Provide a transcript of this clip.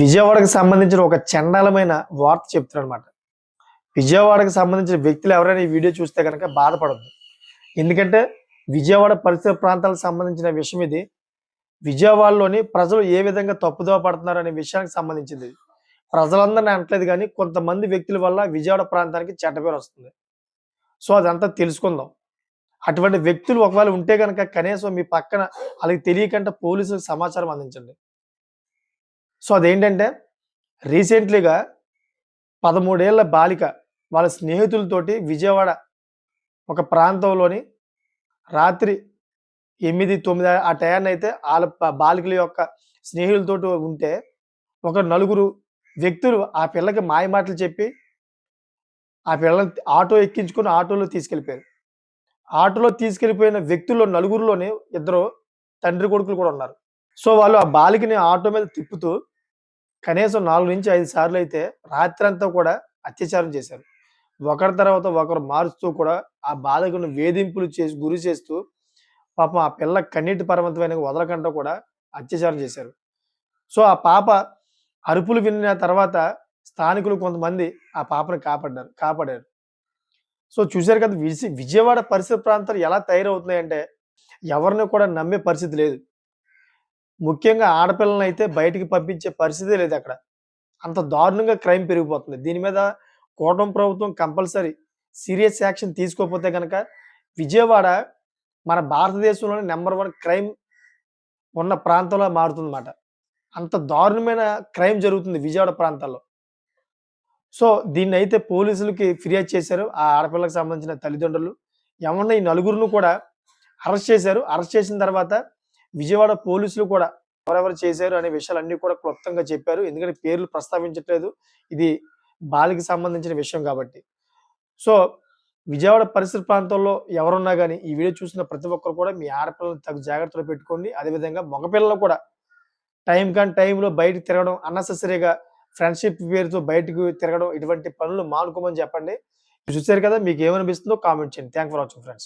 విజయవాడకు సంబంధించిన ఒక చండాలమైన వార్త చెప్తున్నారు అనమాట విజయవాడకు సంబంధించిన వ్యక్తులు ఎవరైనా ఈ వీడియో చూస్తే కనుక బాధపడద్దు. ఎందుకంటే విజయవాడ పరిసర ప్రాంతాలకు సంబంధించిన విషయం ఇది. విజయవాడలోని ప్రజలు ఏ విధంగా తప్పుదోవ పడుతున్నారు అనే విషయానికి సంబంధించింది. ప్రజలందరినీ అనట్లేదు కానీ కొంతమంది వ్యక్తుల వల్ల విజయవాడ ప్రాంతానికి చెడ్డపేరు వస్తుంది. సో అదంతా తెలుసుకుందాం. అటువంటి వ్యక్తులు ఒకవేళ ఉంటే కనుక కనీసం మీ పక్కన వాళ్ళకి తెలియకుండా పోలీసులకు సమాచారం అందించండి. సో అదేంటంటే రీసెంట్లీగా పదమూడేళ్ళ బాలిక వాళ్ళ స్నేహితులతోటి విజయవాడ ఒక ప్రాంతంలోని రాత్రి ఎనిమిది తొమ్మిది ఆ టయాన్ని అయితే వాళ్ళ బాలికల యొక్క స్నేహితులతోటి ఉంటే ఒక నలుగురు వ్యక్తులు ఆ పిల్లకి మాయ మాటలు చెప్పి ఆ పిల్లని ఆటో ఎక్కించుకుని ఆటోలో తీసుకెళ్ళిపోయారు. ఆటోలో తీసుకెళ్ళిపోయిన వ్యక్తుల్లో నలుగురిలోనే ఇద్దరు తండ్రి కొడుకులు కూడా ఉన్నారు. సో వాళ్ళు ఆ బాలికని ఆటో మీద తిప్పుతూ కనీసం నాలుగు నుంచి ఐదు సార్లు అయితే రాత్రంతా కూడా అత్యాచారం చేశారు. ఒకరి తర్వాత ఒకరు మారుస్తూ కూడా ఆ బాధకును వేధింపులు చేసి గురి చేస్తూ పాపం ఆ పిల్ల కన్నీటి పర్వతమైన వదలకుండా కూడా అత్యాచారం చేశారు. సో ఆ పాప అరుపులు విన్న తర్వాత స్థానికులు కొంతమంది ఆ పాపను కాపాడారు కాపాడారు. సో చూశారు కదా విజయవాడ పరిసర ప్రాంతాలు ఎలా తయారవుతున్నాయంటే ఎవరిని కూడా నమ్మే పరిస్థితి లేదు. ముఖ్యంగా ఆడపిల్లలను అయితే బయటికి పంపించే పరిస్థితి లేదు అక్కడ. అంత దారుణంగా క్రైమ్ పెరిగిపోతుంది. దీని మీద కూటమి ప్రభుత్వం కంపల్సరీ సీరియస్ యాక్షన్ తీసుకోకపోతే కనుక విజయవాడ మన భారతదేశంలోనే నెంబర్ వన్ క్రైమ్ ఉన్న ప్రాంతంలో మారుతుందన్నమాట. అంత దారుణమైన క్రైమ్ జరుగుతుంది విజయవాడ ప్రాంతాల్లో. సో దీన్ని అయితే పోలీసులకి ఫిర్యాదు చేశారు. ఆ ఆడపిల్లకి సంబంధించిన తల్లిదండ్రులు. ఏమన్నా ఈ నలుగురిని కూడా అరెస్ట్ చేశారు. అరెస్ట్ చేసిన తర్వాత విజయవాడ పోలీసులు కూడా ఎవరెవరు చేశారు అనే విషయాలన్నీ కూడా క్లుప్తంగా చెప్పారు. ఎందుకంటే పేర్లు ప్రస్తావించట్లేదు. ఇది బాలికి సంబంధించిన విషయం కాబట్టి. సో విజయవాడ పరిసర ప్రాంతంలో ఎవరున్నా కానీ ఈ వీడియో చూసిన ప్రతి ఒక్కరు కూడా మీ ఆడపిల్లలను తగు జాగ్రత్తలు పెట్టుకోండి. అదేవిధంగా మగపిల్లలు కూడా టైం కానీ టైంలో బయటకు తిరగడం అన్నెసెసరీగా ఫ్రెండ్షిప్ పేరుతో బయటకు తిరగడం ఇటువంటి పనులు మానుకోమని చెప్పండి. చూసారు కదా మీకు ఏమనిపిస్తుందో కామెంట్ చేయండి. Thank for watching friends.